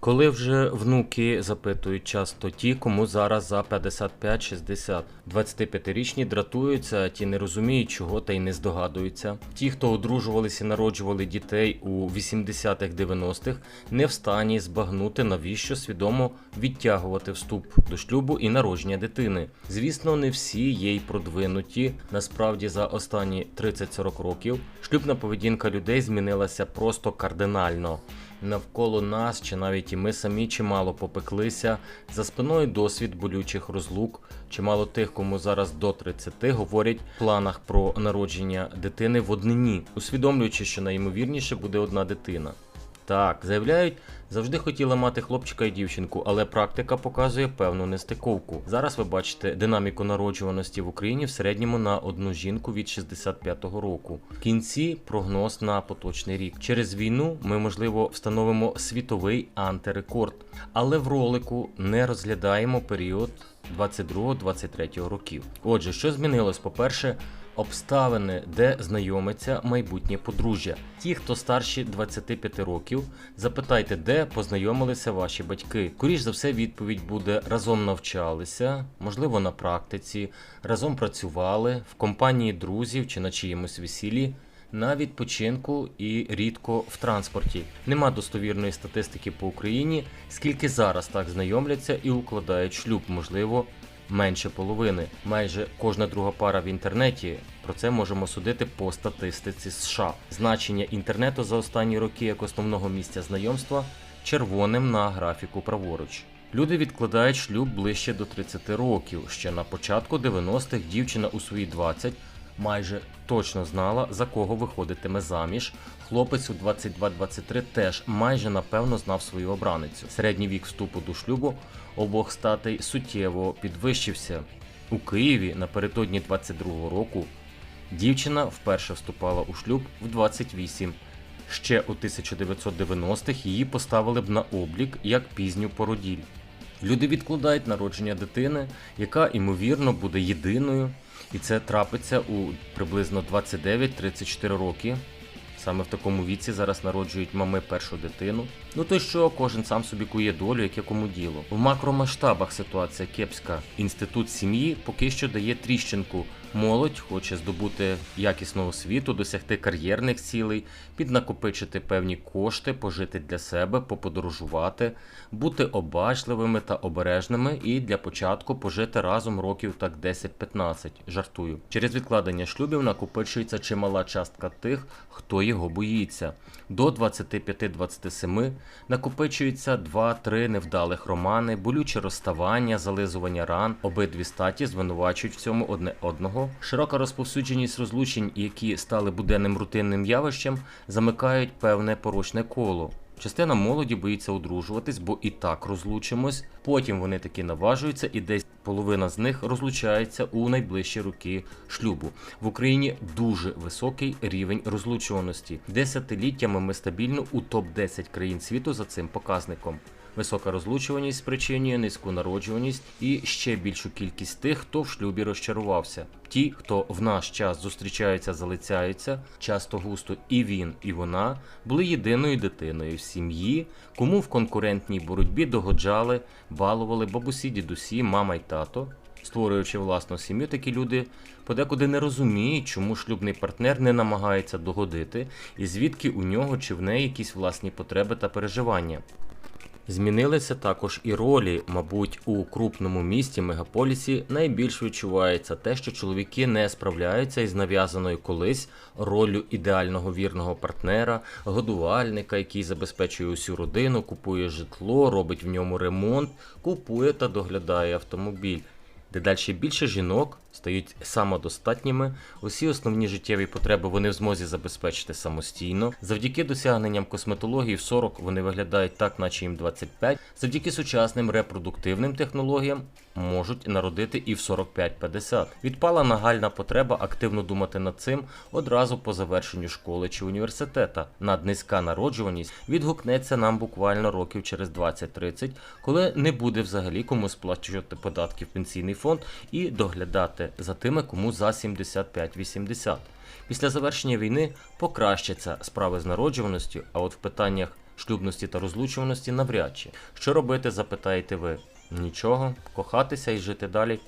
Коли вже внуки запитують часто ті, кому зараз за 55-60. 25-річні дратуються, ті не розуміють чого та й не здогадуються. Ті, хто одружувалися і народжували дітей у 80-х 90-х, не в стані збагнути, навіщо свідомо відтягувати вступ до шлюбу і народження дитини. Звісно, не всі є й продвинуті. Насправді, за останні 30-40 років шлюбна поведінка людей змінилася просто кардинально. Навколо нас, чи навіть і ми самі чимало попеклися. За спиною досвід болючих розлук. Чимало тих, кому зараз до 30 говорять в планах про народження дитини в однині, усвідомлюючи, що найімовірніше буде одна дитина. Так, заявляють, завжди хотіла мати хлопчика і дівчинку, але практика показує певну нестиковку. Зараз ви бачите динаміку народжуваності в Україні в середньому на одну жінку від 65-го року. В кінці прогноз на поточний рік. Через війну ми, можливо, встановимо світовий антирекорд, але в ролику не розглядаємо період 22-23 років. Отже, що змінилось? По-перше, обставини, де знайомиться майбутнє подружжя. Ті, хто старші 25 років, запитайте, де познайомилися ваші батьки. Скоріш за все, відповідь буде разом навчалися, можливо, на практиці, разом працювали в компанії друзів чи на чиємусь весіллі. На відпочинку і рідко в транспорті. Нема достовірної статистики по Україні, скільки зараз так знайомляться і укладають шлюб, можливо, менше половини. Майже кожна друга пара в інтернеті. Про це можемо судити по статистиці США. Значення інтернету за останні роки як основного місця знайомства червоним на графіку праворуч. Люди відкладають шлюб ближче до 30 років. Ще на початку 90-х дівчина у свої 20 майже точно знала, за кого виходитиме заміж. Хлопець у 22-23 теж майже напевно знав свою обраницю. Середній вік вступу до шлюбу обох статей суттєво підвищився. У Києві напередодні 22-го року дівчина вперше вступала у шлюб в 28. Ще у 1990-х її поставили б на облік як пізню породіль. Люди відкладають народження дитини, яка ймовірно буде єдиною, і це трапиться у приблизно 29-34 роки. Саме в такому віці зараз народжують мами першу дитину. Ну то що, кожен сам собі кує долю, яке кому діло. В макромасштабах ситуація кепська. Інститут сім'ї поки що дає тріщинку. Молодь хоче здобути якісну освіту, досягти кар'єрних цілей, піднакопичити певні кошти, пожити для себе, поподорожувати, бути обачливими та обережними і для початку пожити разом років так 10-15. Жартую. Через відкладення шлюбів накопичується чимала частка тих, хто його боїться. До 25-27 накопичується 2-3 невдалих романи, болюче розставання, зализування ран. Обидві статі звинувачують в цьому одне одного. Широка розповсюдженість розлучень, які стали буденним рутинним явищем, замикають певне порочне коло. Частина молоді боїться одружуватись, бо і так розлучимось. Потім вони таки наважуються, і десь половина з них розлучається у найближчі роки шлюбу. В Україні дуже високий рівень розлучуваності. Десятиліттями ми стабільно у топ 10 країн світу за цим показником. Висока розлучуваність спричинює низьку народжуваність і ще більшу кількість тих, хто в шлюбі розчарувався. Ті, хто в наш час зустрічаються, залицяються, часто густо і він, і вона були єдиною дитиною в сім'ї, кому в конкурентній боротьбі догоджали, балували бабусі, дідусі, мама й тато. Створюючи власну сім'ю, такі люди подекуди не розуміють, чому шлюбний партнер не намагається догодити, і звідки у нього чи в неї якісь власні потреби та переживання. Змінилися також і ролі, мабуть, у крупному місті мегаполісі найбільш відчувається те, що чоловіки не справляються із нав'язаною колись роллю ідеального вірного партнера, годувальника, який забезпечує усю родину, купує житло, робить в ньому ремонт, купує та доглядає автомобіль. Дедалі більше жінок стають самодостатніми, усі основні життєві потреби вони в змозі забезпечити самостійно. Завдяки досягненням косметології в 40 вони виглядають так, наче їм 25. Завдяки сучасним репродуктивним технологіям можуть народити і в 45-50. Відпала нагальна потреба активно думати над цим одразу по завершенню школи чи університета. Наднизька народжуваність відгукнеться нам буквально років через 20-30, коли не буде взагалі кому сплачувати податки в пенсійний фонд і доглядати за тими, кому за 75-80. Після завершення війни покращаться справи з народжуваністю, а от в питаннях шлюбності та розлучуваності навряд чи. Що робити, запитаєте ви? Нічого, кохатися і жити далі